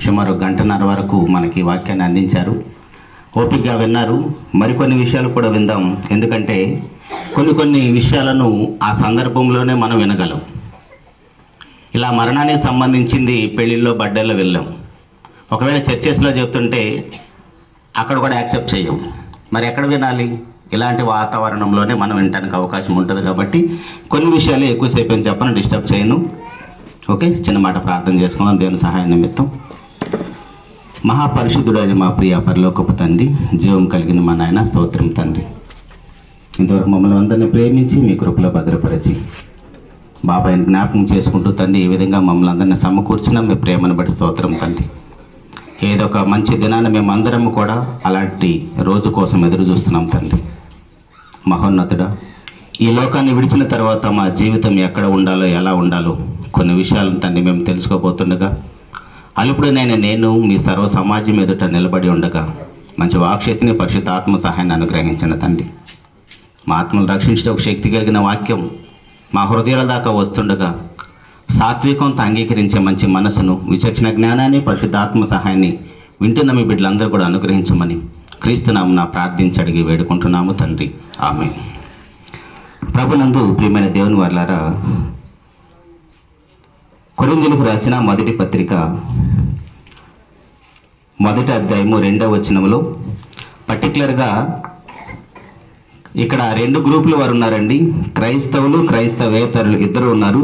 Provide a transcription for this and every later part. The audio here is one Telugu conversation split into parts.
సుమారు గంటన్నర వరకు మనకి వాక్యాన్ని అందించారు. ఓపికగా విన్నారు. మరికొన్ని విషయాలు కూడా విందాం. ఎందుకంటే కొన్ని కొన్ని విషయాలను ఆ సందర్భంలోనే మనం వినగలం. ఇలా మరణానికి సంబంధించింది పెళ్ళిళ్ళలో బర్త్డేలో వెళ్ళాం. ఒకవేళ చర్చెస్లో చెప్తుంటే అక్కడ కూడా యాక్సెప్ట్ చేయం. మరి ఎక్కడ వినాలి? ఇలాంటి వాతావరణంలోనే మనం వినడానికి అవకాశం ఉంటుంది కాబట్టి కొన్ని విషయాలు ఎక్కువసేపు చెప్పను డిస్టర్బ్ చేయను. ఓకే చిన్న మాట ప్రార్థన చేసుకుందాం దేవుని సహాయం నిమిత్తం. మహాపరిశుద్ధుడైన మా ప్రియ పరలోకపు తండ్రి జీవం కలిగిన మా నాయన స్తోత్రం తండ్రి. ఇంతవరకు మమ్మల్ని అందరినీ ప్రేమించి మీ కృపలో భద్రపరిచి బాబాయిని జ్ఞాపకం చేసుకుంటూ తండ్రి ఈ విధంగా మమ్మల్ని అందరినీ సమకూర్చిన మీ ప్రేమను బట్టి స్తోత్రం తండ్రి. ఏదో ఒక మంచి దినాన్ని మేము అందరం కూడా అలాంటి రోజు కోసం ఎదురు చూస్తున్నాం తండ్రి. మహోన్నతుడా ఈ లోకాన్ని విడిచిన తర్వాత మా జీవితం ఎక్కడ ఉండాలో ఎలా ఉండాలో కొన్ని విషయాలను తండ్రి మేము తెలుసుకోబోతుండగా. అలుపుడు నేను నేను మీ సర్వ సమాజం ఎదుట నిలబడి ఉండగా మంచి వాక్శక్తిని పరిశుద్ధ ఆత్మ సహాయాన్ని అనుగ్రహించిన తండ్రి. మా ఆత్మను రక్షించడం ఒక శక్తి కలిగిన వాక్యం మా హృదయాల దాకా వస్తుండగా సాత్వికంతో అంగీకరించే మంచి మనసును విచక్షణ జ్ఞానాన్ని పరిశుద్ధాత్మ సహాయాన్ని వింటున్న మీ బిడ్డలందరూ కూడా అనుగ్రహించమని క్రీస్తునామున ప్రార్థించడిగి వేడుకుంటున్నాము తండ్రి. ఆమె ప్రభునందు ప్రియమైన దేవుని వర్లారా కొరిందులకు రాసిన మొదటి పత్రిక మొదటి అధ్యాయము రెండవ వచనములో పర్టికులర్గా ఇక్కడ రెండు గ్రూపులు వారు ఉన్నారండి. క్రైస్తవులు క్రైస్తవేతరులు ఇద్దరు ఉన్నారు.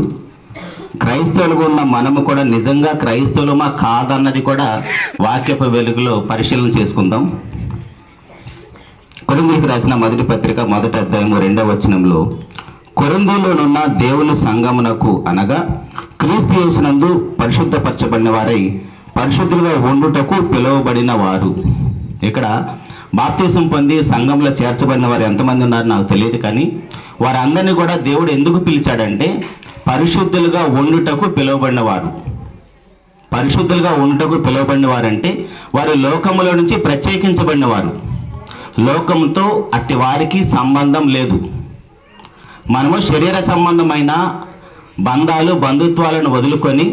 క్రైస్తవులుగా ఉన్న మనము కూడా నిజంగా క్రైస్తవులమా కాదన్నది కూడా వాక్యపు వెలుగులో పరిశీలన చేసుకుందాం. కొరిందులకు రాసిన మొదటి పత్రిక మొదటి అధ్యాయము రెండవ వచనంలో కొరందీలోనున్న దేవుని సంగమునకు అనగా క్రీస్తు చేసినందు పరిశుద్ధపరచబడిన వారై పరిశుద్ధులుగా ఉండుటకు పిలువబడిన వారు ఇక్కడ బాప్తీసం పొంది సంఘంలో చేర్చబడిన వారు ఎంతమంది ఉన్నారో నాకు తెలియదు కానీ వారందరినీ కూడా దేవుడు ఎందుకు పిలిచాడంటే పరిశుద్ధులుగా ఉండుటకు పిలువబడిన వారు పరిశుద్ధులుగా ఉండుటకు పిలువబడిన వారంటే వారు లోకములో నుంచి ప్రత్యేకించబడిన వారు లోకంతో అట్టి వారికి సంబంధం లేదు. మనము శరీర సంబంధమైన బంధాలు బంధుత్వాలను వదులుకొని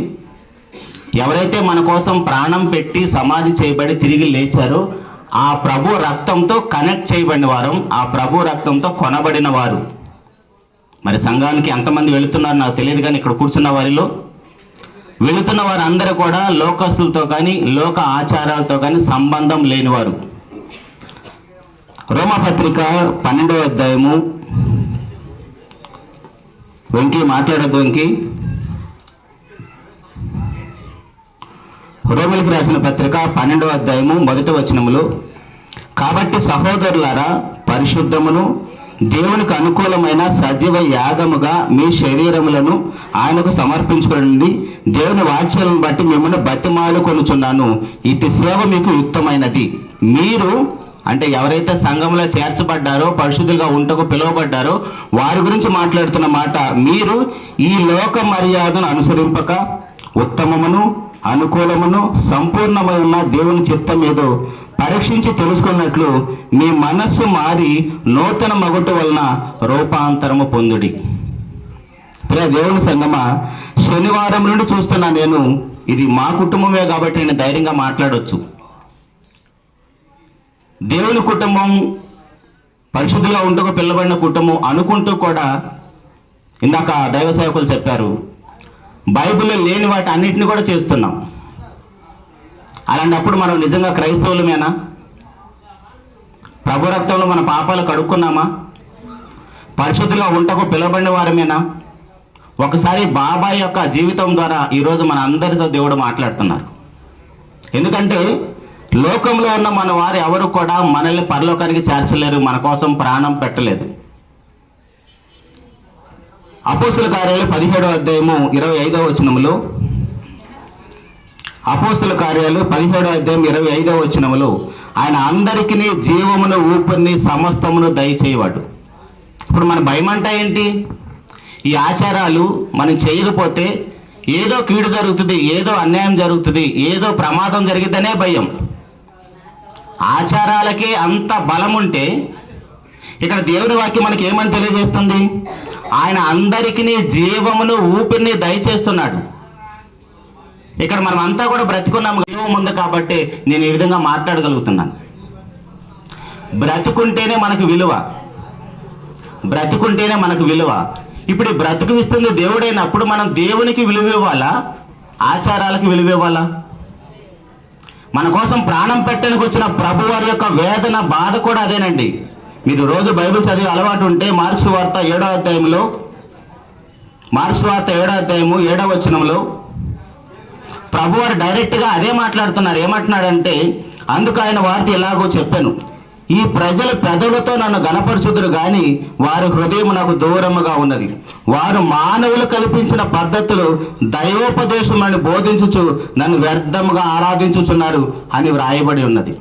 ఎవరైతే మన కోసం ప్రాణం పెట్టి సమాధి చేయబడి తిరిగి లేచారో ఆ ప్రభు రక్తంతో కనెక్ట్ చేయబడిన వారం ఆ ప్రభు రక్తంతో కొనబడిన వారు. మరి సంఘానికి ఎంతమంది వెళుతున్నారు నాకు తెలియదు కానీ ఇక్కడ కూర్చున్న వారిలో వెళుతున్న వారందరూ కూడా లోకస్తులతో కానీ లోక ఆచారాలతో కానీ సంబంధం లేనివారు. రోమపత్రిక పన్నెండవ అధ్యాయము వెంకీ మాట్లాడద్దు వెంకీ. రోమిలకు రాసిన పత్రిక పన్నెండవ అధ్యాయము మొదటి వచనములో. కాబట్టి సహోదరులారా పరిశుద్ధమును దేవునికి అనుకూలమైన సజీవ యాగముగా మీ శరీరములను ఆయనకు సమర్పించుకోండి దేవుని వాచ్యాలను బట్టి మిమ్మల్ని బతిమాలు కొనుచున్నాను ఇటు సేవ మీకు యుక్తమైనది. మీరు అంటే ఎవరైతే సంఘంలో చేర్చబడ్డారో పరిశుద్ధులుగా ఉంటకు పిలువబడ్డారో వారి గురించి మాట్లాడుతున్న మాట మీరు ఈ లోక మర్యాదను అనుసరింపక ఉత్తమమును అనుకూలమును సంపూర్ణమైన దేవుని చిత్తం ఏదో పరీక్షించి తెలుసుకున్నట్లు మీ మనస్సు మారి నూతన మగుట వలన రూపాంతరము పొందుడి. ప్రియ దేవుని సంగమా శనివారం నుండి చూస్తున్నా నేను ఇది మా కుటుంబమే కాబట్టి నేను ధైర్యంగా మాట్లాడొచ్చు. దేవుని కుటుంబం పరిశుద్ధిగా ఉంటూ పిల్లబడిన కుటుంబం అనుకుంటూ కూడా ఇందాక దైవ సేవకులు చెప్పారు బైబిల్లో లేని వాటి అన్నిటిని కూడా చేస్తున్నాం. అలాంటప్పుడు మనం నిజంగా క్రైస్తవులమేనా? ప్రభు రక్తంలో మన పాపాలు కడుక్కున్నామా? పరిశుద్ధిగా ఉంటకు పిలవబడిన వారమేనా? ఒకసారి బాబాయ్ యొక్క జీవితం ద్వారా ఈరోజు మన అందరితో దేవుడు మాట్లాడుతున్నారు. ఎందుకంటే లోకంలో ఉన్న మన వారు ఎవరు కూడా మనల్ని పరలోకానికి చేర్చలేరు మన కోసం ప్రాణం పెట్టలేదు. అపోస్తుల కార్యాలు పదిహేడో అధ్యాయము ఇరవై ఐదవ వచనములో. అపోస్తుల కార్యాలు పదిహేడో అధ్యాయం ఇరవై ఐదవ వచనములో. ఆయన అందరికీ జీవమును ఊపిరిని సమస్తమును దయచేయవాడు. ఇప్పుడు మన భయం అంటే ఏంటి? ఈ ఆచారాలు మనం చేయకపోతే ఏదో కీడు జరుగుతుంది ఏదో అన్యాయం జరుగుతుంది ఏదో ప్రమాదం జరిగిద్దనే భయం. ఆచారాలకే అంత బలం ఉంటే ఇక్కడ దేవుని వాక్యం మనకి ఏమని తెలియజేస్తుంది? ఆయన అందరికీ జీవమును ఊపిరిని దయచేస్తున్నాడు. ఇక్కడ మనం అంతా కూడా బ్రతుకున్నాము జీవం ఉంది కాబట్టి నేను ఈ విధంగా మాట్లాడగలుగుతున్నాను. బ్రతుకుంటేనే మనకు విలువ. బ్రతుకుంటేనే మనకు విలువ. ఇప్పుడు బ్రతుకు ఇస్తుంది దేవుడైనప్పుడు మనం దేవునికి విలువ ఇవ్వాలా? ఆచారాలకు విలువ ఇవ్వాలా? మన కోసం ప్రాణం పెట్టడానికి వచ్చిన ప్రభు వారి యొక్క వేదన బాధ కూడా అదేనండి. మీరు రోజు బైబిల్ చదివే అలవాటు ఉంటే మార్క్స్ వార్త ఏడో అధ్యాయంలో మార్క్స్ వార్త ఏడో అధ్యాయము ఏడో వచనంలో ప్రభువారు డైరెక్ట్గా అదే మాట్లాడుతున్నారు. ఏమంటున్నాడంటే అందుకు ఆయన వార్త ఎలాగో చెప్పాను. ఈ ప్రజల పెదవులతో నన్ను గనపరచుదురు గాని వారి హృదయం నాకు దూరముగా ఉన్నది. వారు మానవులు కల్పించిన పద్ధతులు దైవోపదేశం అని బోధించుచు నన్ను వ్యర్థముగా ఆరాధించుచున్నారు అని వ్రాయబడి ఉన్నది.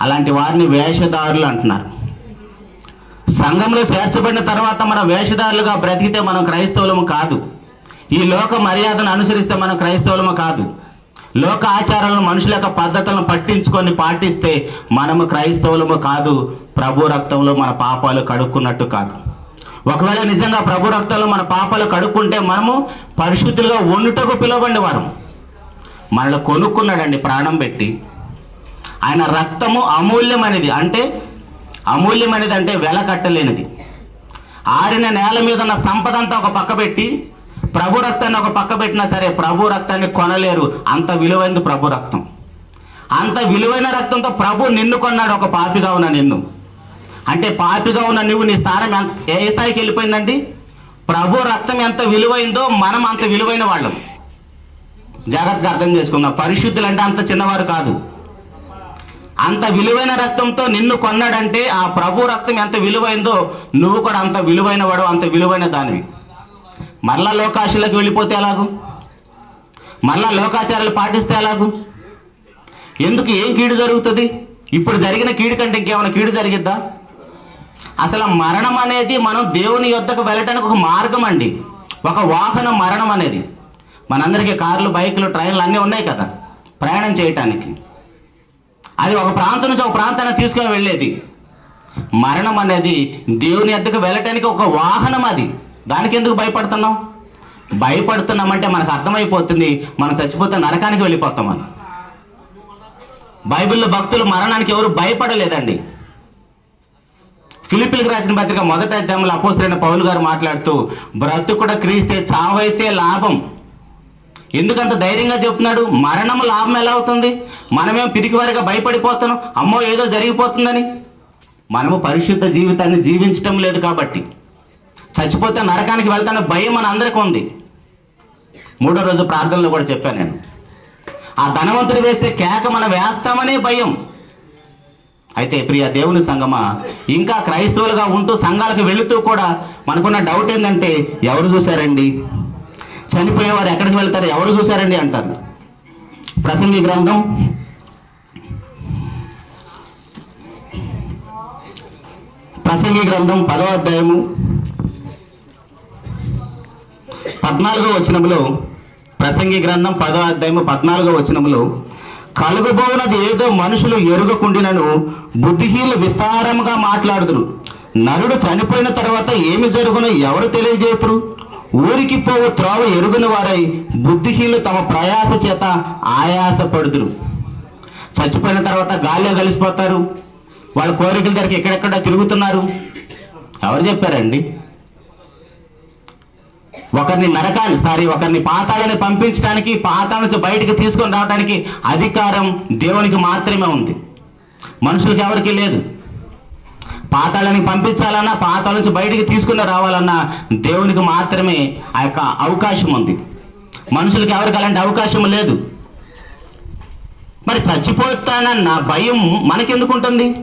అలాంటి వారిని వేషధారులు అంటున్నారు. సంఘంలో చేర్చబడిన తర్వాత మనం వేషధారులుగా బ్రతికితే మనం క్రైస్తవులము కాదు. ఈ లోక మర్యాదను అనుసరిస్తే మనం క్రైస్తవులము కాదు. లోక ఆచారాలను మనుషుల యొక్క పద్ధతులను పట్టించుకొని పాటిస్తే మనము క్రైస్తవులము కాదు ప్రభు రక్తంలో మన పాపాలు కడుక్కున్నట్టు కాదు. ఒకవేళ నిజంగా ప్రభు రక్తంలో మన పాపాలు కడుక్కుంటే మనము పరిశుద్ధులుగా వండుటకు పిలవండి వారం మనల్ని కొనుక్కున్నాడండి ప్రాణం పెట్టి. ఆయన రక్తము అమూల్యమైనది అంటే అమూల్యమైనది అంటే వెల కట్టలేనిది. ఆరిన నేల మీద ఉన్న సంపద అంతా ఒక పక్క పెట్టి ప్రభు రక్తాన్ని ఒక పక్క పెట్టినా సరే ప్రభు రక్తాన్ని కొనలేరు. అంత విలువైనది ప్రభు రక్తం. అంత విలువైన రక్తంతో ప్రభు నిన్ను కొన్నాడు ఒక పాపిగా ఉన్న నిన్ను. అంటే పాపిగా ఉన్న నువ్వు నీ స్థానం ఎంత ఏ స్థాయికి వెళ్ళిపోయిందండి? ప్రభు రక్తం ఎంత విలువైందో మనం అంత విలువైన వాళ్ళం. జాగ్రత్తగా అర్థం చేసుకుందాం. పరిశుద్ధులు అంటే అంత చిన్నవారు కాదు. అంత విలువైన రక్తంతో నిన్ను కొన్నాడంటే ఆ ప్రభు రక్తం ఎంత విలువైందో నువ్వు కూడా అంత విలువైన వాడు అంత విలువైన దానివి. మరలా లోకాశలకు వెళ్ళిపోతే ఎలాగు? మరలా లోకాచారాలు పాటిస్తే ఎలాగు? ఎందుకు ఏం కీడు జరుగుతుంది? ఇప్పుడు జరిగిన కీడు కంటే ఇంకేమైనా కీడు జరిగిద్దా? అసలు మరణం అనేది మనం దేవుని యొద్దకు వెళ్ళటానికి ఒక మార్గం అండి. ఒక వాహనం మరణం అనేది. మనందరికీ కార్లు బైకులు ట్రైన్లు అన్నీ ఉన్నాయి కదా ప్రయాణం చేయటానికి. అది ఒక ప్రాంతం నుంచి ఒక ప్రాంతాన్ని తీసుకొని వెళ్ళేది. మరణం అనేది దేవుని ఎద్దకు వెళ్ళటానికి ఒక వాహనం అది. దానికి ఎందుకు భయపడుతున్నాం భయపడుతున్నామంటే మనకు అర్థమైపోతుంది. మనం చచ్చిపోతే నరకానికి వెళ్ళిపోతాం మనం. బైబిల్లో భక్తులు మరణానికి ఎవరు భయపడలేదండి. ఫిలిపిలకు రాసిన పత్రిక మొదటి అధ్యాయంలో అపోసరైన పౌలు గారు మాట్లాడుతూ బ్రతుకుడ క్రీస్తే చావైతే లాభం. ఎందుకంత ధైర్యంగా చెప్తున్నాడు? మరణం లాభం ఎలా అవుతుంది? మనమేం పిరికివారిగా భయపడిపోతున్నాం? అమ్మో ఏదో జరిగిపోతుందని. మనము పరిశుద్ధ జీవితాన్ని జీవించటం లేదు కాబట్టి. చచ్చిపోతే నరకానికి వెళ్తాన భయం మన అందరికీ ఉంది. మూడో రోజు ప్రార్థనలో కూడా చెప్పాను నేను. ఆ ధనవంతుడు వేసే కేక మనం వేస్తామనే భయం. అయితే ప్రియ దేవుని సంగమా ఇంకా క్రైస్తవులుగా ఉంటూ సంఘాలకు వెళుతూ కూడా మనకున్న డౌట్ ఏంటంటే ఎవరు చూశారండి? చనిపోయేవారు ఎక్కడికి వెళ్తారు? ఎవరు చూశారండి అంటారు. ప్రసంగి గ్రంథం. ప్రసంగి గ్రంథం పదో అధ్యాయము. పద్నాలుగో వచనములో ప్రసంగి గ్రంథం పదో అధ్యాయము పద్నాలుగో వచనములో కలుగబోనది ఏదో మనుషులు ఎరుగకుండినను బుద్ధిహీనులు విస్తారముగా మాట్లాడుదురు. నరుడు చనిపోయిన తర్వాత ఏమి జరుగునో ఎవరు తెలియజేతురు? ఊరికి పోవు త్రోవ ఎరుగుని వారై బుద్ధిహీనులు తమ ప్రయాస చేత ఆయాసపడుదురు. చచ్చిపోయిన తర్వాత గాలిలో కలిసిపోతారు. వాళ్ళ కోరికల దగ్గరికి ఎక్కడెక్కడ తిరుగుతున్నారు? ఎవరు చెప్పారండి? ఒకరిని నరకాన్ని సారీ ఒకరిని పాతాలని పంపించడానికి పాతాళ నుంచి బయటికి తీసుకొని రావడానికి అధికారం దేవునికి మాత్రమే ఉంది. మనుషులకి ఎవరికి లేదు. పాతాళానికి పంపించాలన్నా పాతాళ నుంచి బయటికి తీసుకుని రావాలన్నా దేవునికి మాత్రమే ఆ యొక్క అవకాశం ఉంది. మనుషులకి ఎవరికి అలాంటి అవకాశం లేదు. మరి చచ్చిపోతానన్న భయం మనకెందుకు ఉంటుంది?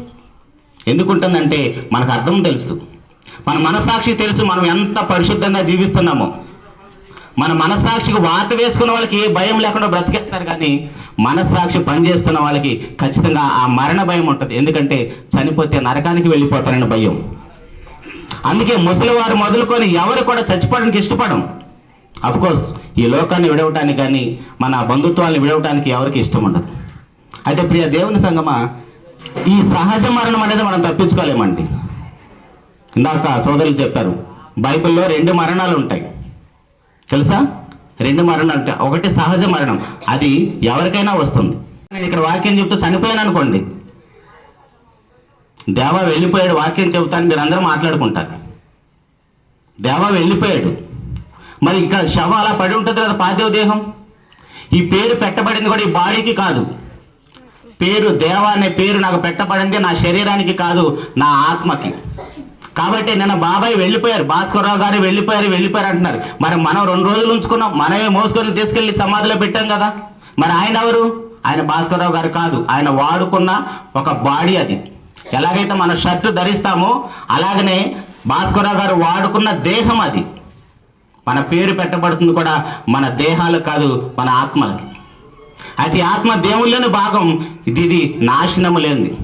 ఎందుకుంటుందంటే మనకు అర్థం తెలుసు. మన మనసాక్షి తెలుసు మనం ఎంత పరిశుద్ధంగా జీవిస్తున్నామో. మన మనసాక్షికి వాత వేసుకున్న వాళ్ళకి ఏ భయం లేకుండా బ్రతికేస్తారు కానీ మనసాక్షి పనిచేస్తున్న వాళ్ళకి ఖచ్చితంగా ఆ మరణ భయం ఉంటుంది. ఎందుకంటే చనిపోతే నరకానికి వెళ్ళిపోతారని భయం. అందుకే ముసలివారు మొదలుకొని ఎవరు కూడా చచ్చిపోవడానికి ఇష్టపడం కోర్స్ ఈ లోకాన్ని విడవటానికి కానీ మన బంధుత్వాన్ని విడవటానికి ఎవరికి ఇష్టం ఉండదు. అయితే ప్రియ దేవుని సంగమా ఈ సహజ మరణం అనేది మనం తప్పించుకోలేమండి. ఇందాక సోదరులు చెప్పారు బైబిల్లో రెండు మరణాలు ఉంటాయి. తెలుసా? రెండు మరణాలు ఉంటాయి. ఒకటి సహజ మరణం. అది ఎవరికైనా వస్తుంది. నేను ఇక్కడ వాక్యం చెప్తూ చనిపోయాను అనుకోండి. దేవా వెళ్ళిపోయాడు వాక్యం చెబుతాను మీరు అందరూ మాట్లాడుకుంటారు. దేవా వెళ్ళిపోయాడు. మరి ఇంకా శవం అలా పడి ఉంటుంది కదా పాదేవ దేహం? ఈ పేరు పెట్టబడింది కూడా ఈ బాడీకి కాదు. పేరు దేవ అనే పేరు నాకు పెట్టబడింది నా శరీరానికి కాదు నా ఆత్మకి. కాబట్టి నిన్న బాబాయ్ వెళ్ళిపోయారు భాస్కర్రావు గారు వెళ్ళిపోయారు వెళ్ళిపోయారు అంటున్నారు. మరి మనం రెండు రోజులు ఉంచుకున్నాం మనమే మోసుకొని తీసుకెళ్ళి సమాధిలో పెట్టాం కదా. మరి ఆయన ఎవరు? ఆయన భాస్కర్రావు గారు కాదు. ఆయన వాడుకున్న ఒక బాడీ అది. ఎలాగైతే మన షర్టు ధరిస్తామో అలాగనే భాస్కర్రావు గారు వాడుకున్న దేహం అది. మన పేరు పెట్టబడుతుంది కూడా మన దేహాలు కాదు మన ఆత్మలకి. అయితే ఈ ఆత్మ దేవుళ్ళని భాగం ఇది ఇది నాశనము లేనిది.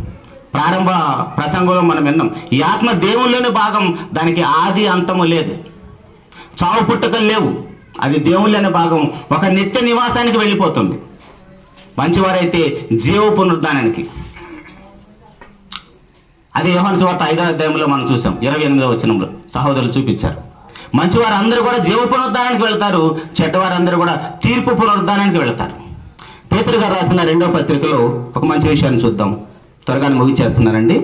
ప్రారంభ ప్రసంగంలో మనం విన్నాం. ఈ ఆత్మ దేవుళ్ళని భాగం దానికి ఆది అంతము లేదు. చావు పుట్టుకలు లేవు. అది దేవుళ్ళని భాగం. ఒక నిత్య నివాసానికి వెళ్ళిపోతుంది. మంచివారైతే జీవ పునరుద్ధానానికి. అది యోహాను సువార్త ఐదో అధ్యాయంలో మనం చూసాం. ఇరవై ఎనిమిదో వచనంలో సహోదరులు చూపించారు. మంచివారు అందరూ కూడా జీవ పునరుద్ధానానికి వెళ్తారు. చెడ్డవారందరూ కూడా తీర్పు పునరుద్ధానానికి వెళ్తారు. పేతురు గారు రాసిన రెండో పత్రికలో ఒక మంచి విషయాన్ని చూద్దాం. త్వరగా ముగించేస్తున్నానండి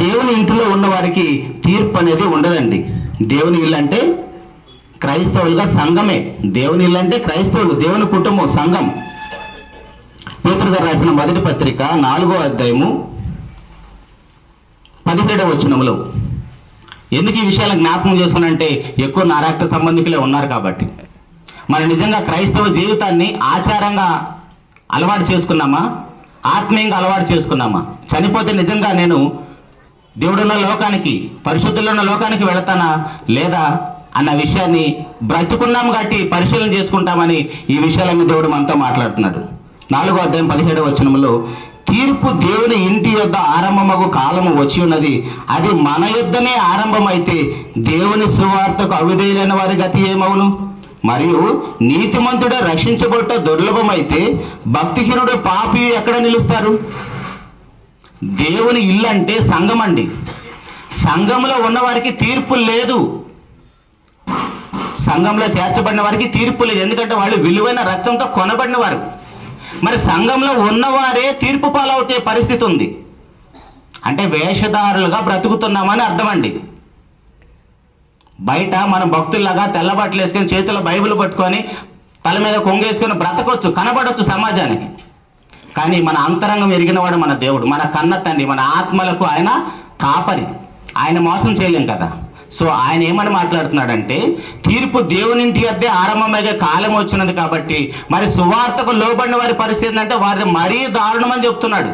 దేవుని ఇంటిలో ఉన్నవారికి తీర్పు అనేది ఉండదండి. దేవుని ఇల్లు అంటే క్రైస్తవులుగా సంఘమే. దేవుని ఇల్లు అంటే క్రైస్తవులు దేవుని కుటుంబం సంఘం. పేతురు గారు రాసిన మొదటి పత్రిక నాలుగో అధ్యాయము పదిహేడవ వచనములో ఎందుకు ఈ విషయాలు జ్ఞాపకం చేస్తున్నానంటే ఎక్కువ నా రక్త సంబంధికులే ఉన్నారు కాబట్టి. మరి నిజంగా క్రైస్తవ జీవితాన్ని ఆచారంగా అలవాటు చేసుకున్నామా? ఆత్మీయంగా అలవాటు చేసుకున్నామా? చనిపోతే నిజంగా నేను దేవుడున్న లోకానికి పరిశుద్ధులు ఉన్న లోకానికి వెళతానా లేదా అన్న విషయాన్ని బ్రతుకున్నాం కాబట్టి పరిశీలన చేసుకుంటామని ఈ విషయాలన్నీ దేవుడు మనతో మాట్లాడుతున్నాడు. నాలుగో అధ్యాయం పదిహేడవ వచనంలో తీర్పు దేవుని ఇంటి యొద్ద ఆరంభమగు కాలము వచ్చి ఉన్నది. అది మన యొద్దనే ఆరంభమైతే దేవుని సువార్తకు అవిధేయులైన వారి గతి ఏమవును? మరియు నీతిమంతుడు రక్షించబట్ట దుర్లభమైతే భక్తిహీనుడు పాపి ఎక్కడ నిలుస్తారు? దేవుని ఇల్లు అంటే సంఘం అండి సంఘంలో ఉన్నవారికి తీర్పు లేదు. సంఘంలో చేర్చబడిన వారికి తీర్పు లేదు. ఎందుకంటే వాళ్ళు విలువైన రక్తంతో కొనబడిన వారు మరి సంఘంలో ఉన్నవారే తీర్పు పాలవుతే పరిస్థితి ఉంది. అంటే వేషధారులుగా బ్రతుకుతున్నామని అర్థమండి. అండి బయట మనం భక్తుల్లాగా తెల్లబట్టలు వేసుకొని చేతిలో బైబిల్ పట్టుకొని తల మీద కొంగేసుకొని బ్రతకొచ్చు కనబడొచ్చు సమాజానికి. కానీ మన అంతరంగం ఎరిగినవాడు మన దేవుడు మన కన్న తండ్రి మన ఆత్మలకు ఆయన కాపరి. ఆయన మోసం చేయలేం కదా. సో ఆయన ఏమని మాట్లాడుతున్నాడంటే తీర్పు దేవునింటి వద్దే ఆరంభమయ్యే కాలం వచ్చినది కాబట్టి మరి సువార్తకు లోబడిన వారి పరిస్థితి ఏంటంటే వారిది మరీ దారుణమని చెప్తున్నాడు.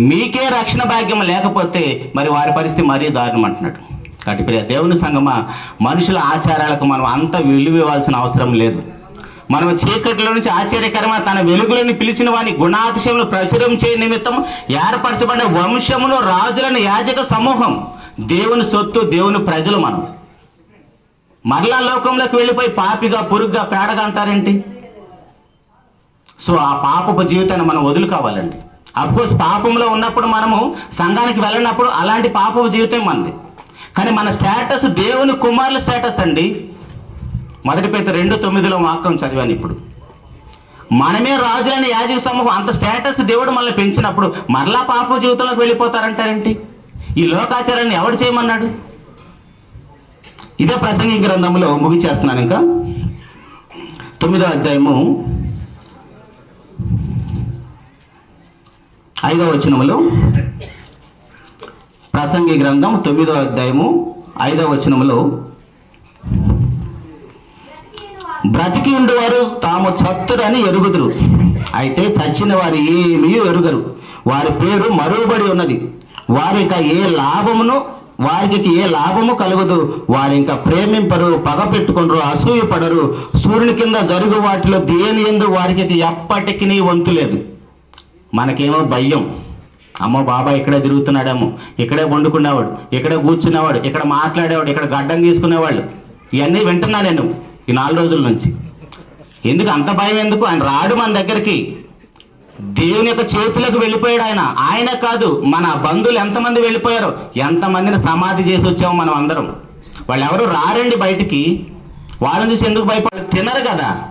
మీకే రక్షణ భాగ్యం లేకపోతే మరి వారి పరిస్థితి మరీ దారుణం అంటున్నాడు. కాబట్టి ప్రియ దేవుని సంగమా మనుషుల ఆచారాలకు మనం అంత విలువ ఇవ్వాల్సిన అవసరం లేదు. మనం చీకటిలో నుంచి ఆశ్చర్యకరమైన తన వెలుగులను పిలిచిన వాని గుణాతిశయములు ప్రచురం చేయ నిమిత్తం ఏర్పరచబడిన వంశంలో రాజులను యాజక సమూహం. దేవుని సొత్తు దేవుని ప్రజలు మనం. మరలా లోకంలోకి వెళ్ళిపోయి పాపిగా పురుగ్గా పేడగా అంటారేంటి? సో ఆ పాపపు జీవితాన్ని మనం వదులుకోవాలండి. అఫ్కోర్స్ పాపంలో ఉన్నప్పుడు మనము సంఘానికి వెళ్ళినప్పుడు అలాంటి పాపపు జీవితం మనది. కానీ మన స్టేటస్ దేవుని కుమారుల స్టేటస్ అండి. మొదటి పేద రెండు తొమ్మిదిలో వాక్యం చదివాను ఇప్పుడు. మనమే రాజులని యాజక సమూహం అంత స్టేటస్ దేవుడు మనల్ని పెంచినప్పుడు మరలా పాప జీవితంలోకి వెళ్ళిపోతారంటారేంటి? ఈ లోకాచారాన్ని ఎవడు చేయమన్నాడు? ఇదే ప్రసంగి గ్రంథంలో ముగిచేస్తున్నాను ఇంకా. తొమ్మిదో అధ్యాయము ఐదో వచనములో ప్రసంగి గ్రంథం తొమ్మిదో అధ్యాయము ఐదవ వచనములో బ్రతికి ఉండేవారు తాము చత్తురని ఎరుగుదురు. అయితే చచ్చిన వారు ఏమీ ఎరుగరు. వారి పేరు మరుగుబడి ఉన్నది. వారి ఏ లాభమును వారికి ఏ లాభము కలుగదు. వారు ఇంకా ప్రేమింపరు పగ పెట్టుకొనరు అసూయ పడరు. సూర్యుని కింద జరుగు వాటిలో దేని ఎందు వారికి ఎప్పటికీ వంతు లేదు. మనకేమో భయం. అమ్మో బాబా ఇక్కడే తిరుగుతున్నాడేమో. ఇక్కడే వండుకునేవాడు ఇక్కడే కూర్చునేవాడు ఇక్కడ మాట్లాడేవాడు ఇక్కడ గడ్డం తీసుకునేవాళ్ళు ఇవన్నీ వింటున్నా నేను ఈ నాలుగు రోజుల నుంచి. ఎందుకు అంత భయం ఎందుకు? ఆయన రాడు మన దగ్గరికి. దేవుని యొక్క చేతులకు వెళ్ళిపోయాడు ఆయన. ఆయన కాదు మన బంధువులు ఎంతమంది వెళ్ళిపోయారో ఎంతమందిని సమాధి చేసి వచ్చాము మనం అందరం. వాళ్ళు ఎవరు రారండి బయటికి. వాళ్ళని చూసి ఎందుకు భయపడదు తినరు కదా.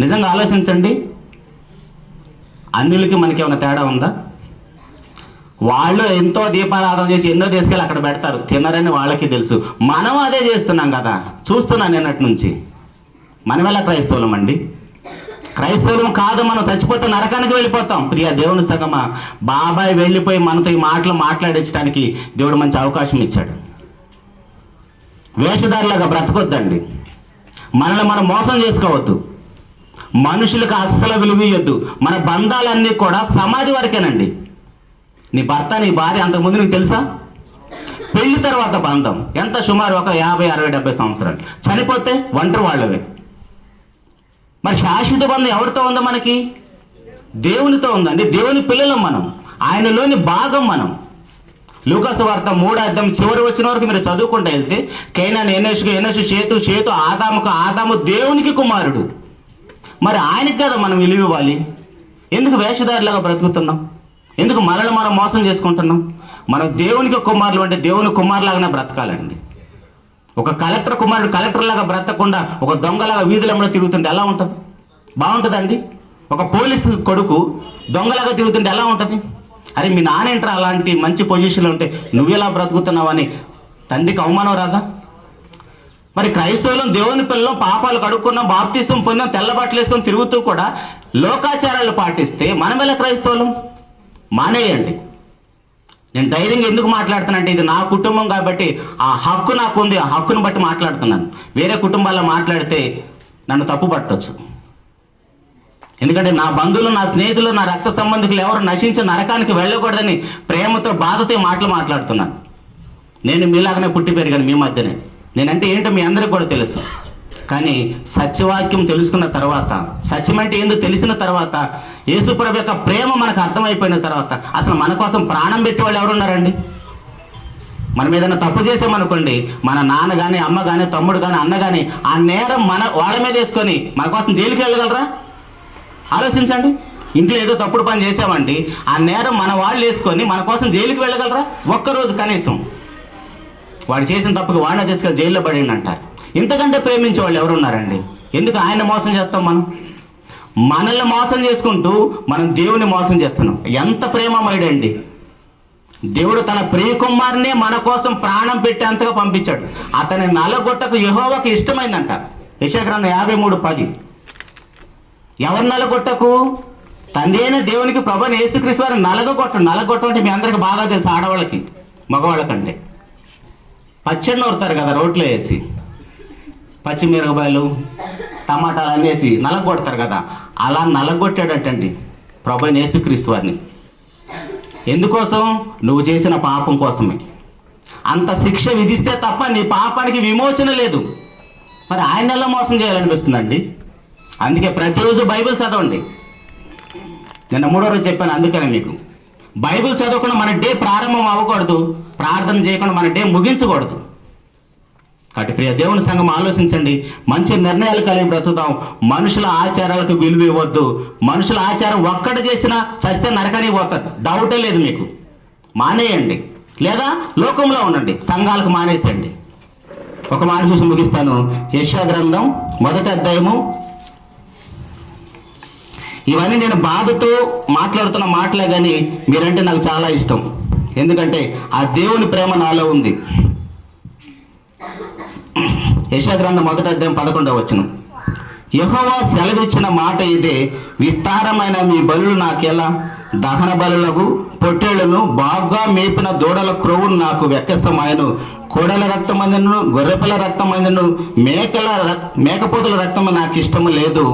నిజంగా ఆలోచించండి. అన్యులకి మనకి ఏమైనా తేడా ఉందా? వాళ్ళు ఎంతో దీపారాధన చేసి ఎన్నో తీసుకెళ్ళి అక్కడ పెడతారు. తినరని వాళ్ళకి తెలుసు. మనం అదే చేస్తున్నాం కదా. చూస్తున్నాను నిన్నటి నుంచి. మనం ఎలా క్రైస్తవులం అండి? క్రైస్తవులం కాదు మనం చచ్చిపోతే నరకానికి వెళ్ళిపోతాం. ప్రియ దేవుని సగమా. బాబాయ్ వెళ్ళిపోయి మనతో ఈ మాటలు మాట్లాడించడానికి దేవుడు మంచి అవకాశం ఇచ్చాడు. వేషధారిలాగా బ్రతకొద్దండి. మనల్ని మనం మోసం చేసుకోవద్దు. మనుషులకు అస్సలు విలువ ఇవ్వద్దు మన బంధాలన్నీ కూడా సమాధి వరకేనండి. నీ భర్త నీ భార్య అంతకుముందు నీకు తెలుసా? పెళ్ళి తర్వాత బంధం. ఎంత సుమారు? ఒక యాభై అరవై డెబ్బై సంవత్సరాలు. చనిపోతే ఒంటరి వాళ్ళవే. మరి శాశ్వత బంధం ఎవరితో ఉందో మనకి? దేవునితో ఉందండి దేవుని పిల్లలం మనం. ఆయనలోని భాగం మనం. లూకాసు వార్త మూడు అర్థం చివరి వచ్చిన వరకు మీరు చదువుకుంటూ వెళ్తే కైనాన్ ఎనెషుకు ఎనెషు చేతు చేతు ఆదాముకు ఆదాము దేవునికి కుమారుడు. మరి ఆయనకి కదా మనం విలువ ఇవ్వాలి ఎందుకు వేషధారిలాగా బ్రతుకుతున్నాం? ఎందుకు మనల్ని మనం మోసం చేసుకుంటున్నాం? మనం దేవునికి కుమారులు అంటే దేవుని కుమారులాగానే బ్రతకాలండి. ఒక కలెక్టర్ కుమారుడు కలెక్టర్ లాగా బ్రతకకుండా ఒక దొంగలాగా వీధులంలో తిరుగుతుంటే ఎలా ఉంటుంది? బాగుంటుందండి? ఒక పోలీసు కొడుకు దొంగలాగా తిరుగుతుంటే ఎలా ఉంటుంది? అరే మీ నానేంట్రా అలాంటి మంచి పొజిషన్లో ఉంటే నువ్వెలా బ్రతుకుతున్నావని తండ్రికి అవమానం రాదా? మరి క్రైస్తవులం దేవుని పిల్లలు పాపాలు కడుక్కున్నాం బాప్తీసం పొందాం తెల్లబట్టలు వేసుకొని తిరుగుతూ కూడా లోకాచారాలు పాటిస్తే మనం ఎలా క్రైస్తవులం? మానేయండి. నేను ధైర్యంగా ఎందుకు మాట్లాడుతున్నానంటే ఇది నా కుటుంబం కాబట్టి ఆ హక్కు నాకు ఉంది ఆ హక్కును బట్టి మాట్లాడుతున్నాను. వేరే కుటుంబాల్లో మాట్లాడితే నన్ను తప్పు పట్టవచ్చు ఎందుకంటే నా బంధువులు నా స్నేహితులు నా రక్త సంబంధికులు ఎవరు నశించి నరకానికి వెళ్ళకూడదని ప్రేమతో బాధతో మాటలు మాట్లాడుతున్నాను. నేను మీలాగానే పుట్టి పెరిగాను మీ మధ్యనే. నేనంటే ఏంటో మీ అందరికి కూడా తెలుసు. కానీ సత్యవాక్యం తెలుసుకున్న తర్వాత సత్యం అంటే ఏందో తెలిసిన తర్వాత యేసుప్రభు యొక్క ప్రేమ మనకు అర్థమైపోయిన తర్వాత అసలు మన కోసం ప్రాణం పెట్టి వాళ్ళు ఎవరున్నారండి? మనం ఏదైనా తప్పు చేసామనుకోండి మన నాన్న కానీ అమ్మ కానీ తమ్ముడు కానీ అన్న కానీ ఆ నేరం మన వాళ్ళ మీద వేసుకొని మన కోసం జైలుకి వెళ్ళగలరా? ఆలోచించండి. ఇంట్లో ఏదో తప్పుడు పని చేసామండి ఆ నేరం మన వాళ్ళు వేసుకొని మన కోసం జైలుకి వెళ్ళగలరా? ఒక్కరోజు కనీసం. వాడు చేసిన తప్పుకి వాడిని తీసుకెళ్ళి జైల్లో పడిండి అంటారు ఇంతకంటే ప్రేమించే వాళ్ళు ఎవరున్నారండి? ఎందుకు ఆయన మోసం చేస్తాం మనం? మనల్ని మోసం చేసుకుంటూ మనం దేవుని మోసం చేస్తున్నాం. ఎంత ప్రేమమయుడండి దేవుడు తన ప్రియకుమారునే మన కోసం ప్రాణం పెట్టేంతగా పంపించాడు. అతని నలగొట్టకు యహోవకు ఇష్టమైందంట. యశాగ్రంథం యాభై మూడు పది. ఎవరు నలగొట్టకు? తండ్రి అయిన దేవునికి ప్రభుని యేసుక్రీస్తు వారు నలగొట్ట నలగొట్టం అంటే మీ అందరికి బాగా తెలుసు ఆడవాళ్ళకి మగవాళ్ళకంటే. పచ్చడి నూరుతారు కదా రోట్లో వేసి. పచ్చిమిరపకాయలు టమాటాలు అన్నీ నలగొడతారు కదా అలా నలగొట్టాడటండి ప్రభు అయిన యేసుక్రీస్తు వారిని. ఎందుకోసం? నువ్వు చేసిన పాపం కోసమే. అంత శిక్ష విధిస్తే తప్ప నీ పాపానికి విమోచన లేదు. మరి ఆయన ఎలా మోసం చేయాలనిపిస్తుందండి? అందుకే ప్రతిరోజు బైబిల్ చదవండి. నిన్న మూడో రోజు చెప్పాను అందుకనే మీకు. బైబిల్ చదవకుండా మన డే ప్రారంభం అవ్వకూడదు ప్రార్థన చేయకుండా మన డే ముగించకూడదు. కాబట్టి ప్రియ దేవుని సంఘం ఆలోచించండి. మంచి నిర్ణయాలు కలిగి బ్రతుకుదాం. మనుషుల ఆచారాలకు విలువ ఇవ్వద్దు. మనుషుల ఆచారం ఒక్కటి చేసినా చస్తే నరకానికి పోతారు. డౌటే లేదు మీకు. మానేయండి. లేదా లోకంలో ఉండండి. సంఘాలకు మానేసేయండి. ఒక మాట చూసి ముగిస్తాను. యశా గ్రంథం మొదటి అధ్యాయము. ఇవన్నీ నేను బాధతో మాట్లాడుతున్న మాటలే కానీ మీరంటే నాకు చాలా ఇష్టం. ఎందుకంటే ఆ దేవుని ప్రేమ నాలో ఉంది. యశాగ్రంథం మొదటి అధ్యాయం పదకొండవ వచ్చును యహోవా సెలవిచ్చిన మాట ఇదే విస్తారమైన మీ బలులు నాకెలా? దహన బలులకు పొట్టేళ్ళను బాగా మేపిన దూడల క్రొవ్వును నాకు వెక్కస్తమాయను కోడల రక్తమందును గొర్రెపిల్ల రక్తమందును మేకల రక్- మేకపోతుల రక్తము నాకు ఇష్టము లేదు.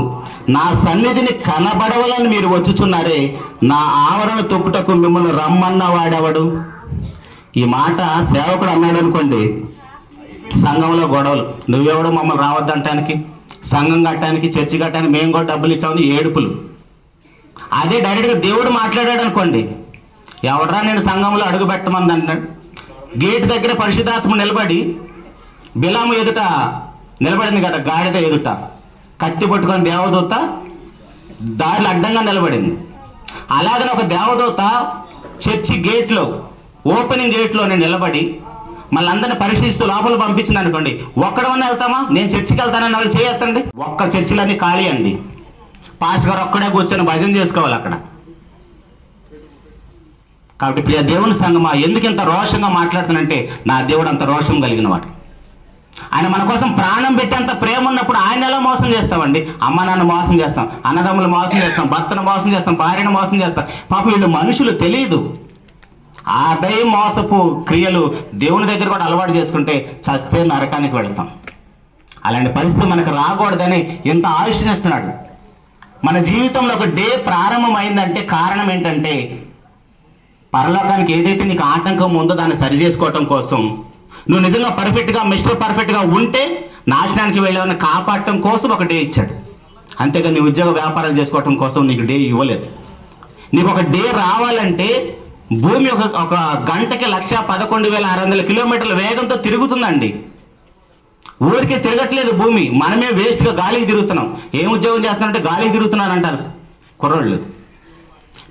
నా సన్నిధిని కనబడవలని మీరు వచ్చుచున్నారే నా ఆవరణ తొక్కుటకు మిమ్మల్ని రమ్మన్న వాడెవడు ఈ మాట సేవకుడు అన్నాడు అనుకోండి సంఘంలో గొడవలు. నువ్వెవడో మమ్మల్ని రావద్దంటానికి సంఘం కట్టడానికి చర్చి కట్టడానికి మేము కూడా డబ్బులు ఇచ్చామని ఏడుపులు. అదే డైరెక్ట్గా దేవుడు మాట్లాడాడు అనుకోండి. ఎవడరా నేను సంఘంలో అడుగు పెట్టమంది అన్నాడు గేట్ దగ్గర పరిశుధాత్మ నిలబడి బిలాము ఎదుట నిలబడింది కదా గాడిద ఎదుట. కత్తి పట్టుకొని దేవదూత దారిలో అడ్డంగా నిలబడింది. అలాగనే ఒక దేవదూత చర్చి గేట్లో ఓపెనింగ్ గేట్లో నేను నిలబడి మళ్ళీ అందరిని పరీక్షిస్తూ లోపల పంపించింది అనుకోండి. ఒక్కడమన్నా వెళ్తామా? నేను చర్చికి వెళ్తానని వాళ్ళు చేయొద్దండి ఒక్క చర్చిలన్నీ ఖాళీ అండి. పాస్టర్ గారు ఒక్కడే కూర్చొని భజన చేసుకోవాలి అక్కడ. కాబట్టి ప్రియ దేవుని సంగమా ఎందుకు ఇంత రోషంగా మాట్లాడుతానంటే నా దేవుడు అంత రోషం కలిగిన వాడు. ఆయన మన కోసం ప్రాణం పెట్టేంత ప్రేమ ఉన్నప్పుడు ఆయన ఎలా మోసం చేస్తామండి? అమ్మ నాన్న మోసం చేస్తాం అన్నదమ్ములు మోసం చేస్తాం భర్తను మోసం చేస్తాం భార్యను మోసం చేస్తాం. పాపం వీళ్ళు మనుషులు తెలియదు అదే మోసపు క్రియలు దేవుని దగ్గర కూడా అలవాటు చేసుకుంటే చస్తే నరకానికి వెళ్తాం. అలాంటి పరిస్థితి మనకు రాకూడదని ఎంత ఆయుష్నిస్తున్నాడు మన జీవితంలో ఒక డే ప్రారంభమైందంటే కారణం ఏంటంటే పరలోకానికి ఏదైతే నీకు ఆటంకం ఉందో దాన్ని సరి చేసుకోవటం కోసం నువ్వు నిజంగా పర్ఫెక్ట్గా మిస్టర్ పర్ఫెక్ట్గా ఉంటే నాశనానికి వెళ్ళేవన్న కాపాడటం కోసం ఒక డే ఇచ్చాడు. అంతేగా నీ ఉద్యోగ వ్యాపారాలు చేసుకోవటం కోసం నీకు డే ఇవ్వలేదు. నీకు ఒక డే రావాలంటే భూమి ఒక ఒక గంటకి లక్ష పదకొండు వేల ఆరు వందల కిలోమీటర్ల వేగంతో తిరుగుతుందండి. ఊరికే తిరగట్లేదు భూమి. మనమే వేస్ట్గా గాలికి తిరుగుతున్నాం. ఏం ఉద్యోగం చేస్తున్నారంటే గాలికి తిరుగుతున్నాను అంటారు. కుర్రోళ్ళు.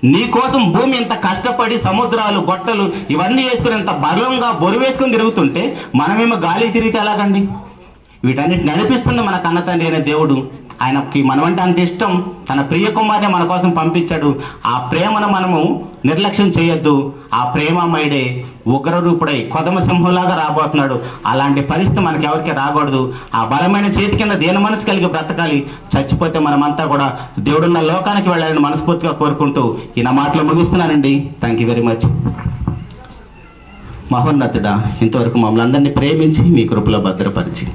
నీకోసం భూమి ఇంత కష్టపడి సముద్రాలు గొట్టలు ఇవన్నీ వేసుకుని ఇంత బలంగా బొరు వేసుకుని తిరుగుతుంటే మనమేమో గాలికి తిరిగితే ఎలాగండి? వీటన్నిటి నడిపిస్తుంది మన కన్నతండ్రి అనే దేవుడు. ఆయనకి మనమంటే అంత ఇష్టం. తన ప్రియ కుమార్ని మన కోసం పంపించాడు. ఆ ప్రేమను మనము నిర్లక్ష్యం చేయొద్దు. ఆ ప్రేమమయుడే ఉగ్రరూపుడై కొదమ సింహంలాగా రాబోతున్నాడు. అలాంటి పరిస్థితి మనకి ఎవరికి రాకూడదు. ఆ బలమైన చేతి కింద దేని మనసు కలిగి బ్రతకాలి. చచ్చిపోతే మనమంతా కూడా దేవుడున్న లోకానికి వెళ్ళాలని మనస్ఫూర్తిగా కోరుకుంటూ ఈ నా మాటలు ముగిస్తున్నానండి. థ్యాంక్ యూ వెరీ మచ్ మహోన్నతుడా ఇంతవరకు మమ్మల్ని అందరినీ ప్రేమించి మీ కృపలో భద్రపరిచి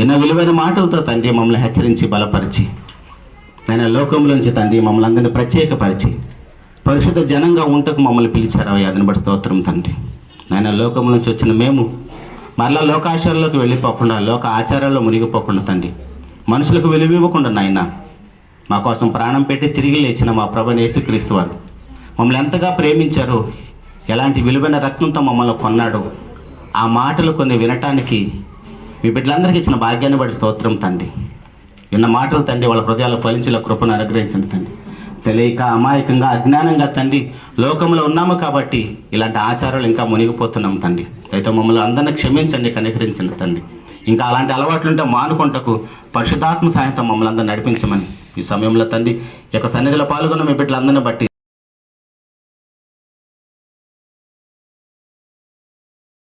ఎన్నో విలువైన మాటలతో తండ్రి మమ్మల్ని హెచ్చరించి బలపరిచి ఆయన లోకంలోంచి తండ్రి మమ్మల్ని అందరినీ ప్రత్యేకపరిచి పరిశుద్ధ జనంగా ఉంటకు మమ్మల్ని పిలిచారు. అదని బట్టి స్తోత్రం తండ్రి. ఆయన లోకం నుంచి వచ్చిన మేము మరలా లోకాచారాల్లోకి వెళ్ళిపోకుండా లోక ఆచారాల్లో మునిగిపోకుండా తండ్రి మనుషులకు విలువివ్వకుండా నాయన మా కోసం ప్రాణం పెట్టి తిరిగి లేచిన మా ప్రభని యేసుక్రీస్తు వారు మమ్మల్ని ఎంతగా ప్రేమించారు ఎలాంటి విలువైన రత్నంతో మమ్మల్ని కొన్నాడు ఆ మాటలు కొన్ని వినటానికి మీ బిడ్డలందరికీ ఇచ్చిన భాగ్యాన్ని బట్టి స్తోత్రం తండ్రి. విన్న మాటలు తండ్రి వాళ్ళ హృదయాలు ఫలించేలా కృపను అనుగ్రహించండి తండ్రి. తెలియక అమాయకంగా అజ్ఞానంగా తండ్రి లోకంలో ఉన్నాము కాబట్టి ఇలాంటి ఆచారాలు ఇంకా మునిగిపోతున్నాం తండ్రి. అయితే మమ్మల్ని అందరిని క్షమించండి కనికరించండి తండ్రి. ఇంకా అలాంటి అలవాట్లు ఉంటే మానుకుంటకు పరిశుద్ధాత్మ సహాయంతో మమ్మల్ని అందరిని నడిపించమని ఈ సమయంలో తండ్రి ఈ యొక్క సన్నిధిలో పాల్గొన్న మీ బిడ్డలందరినీ బట్టి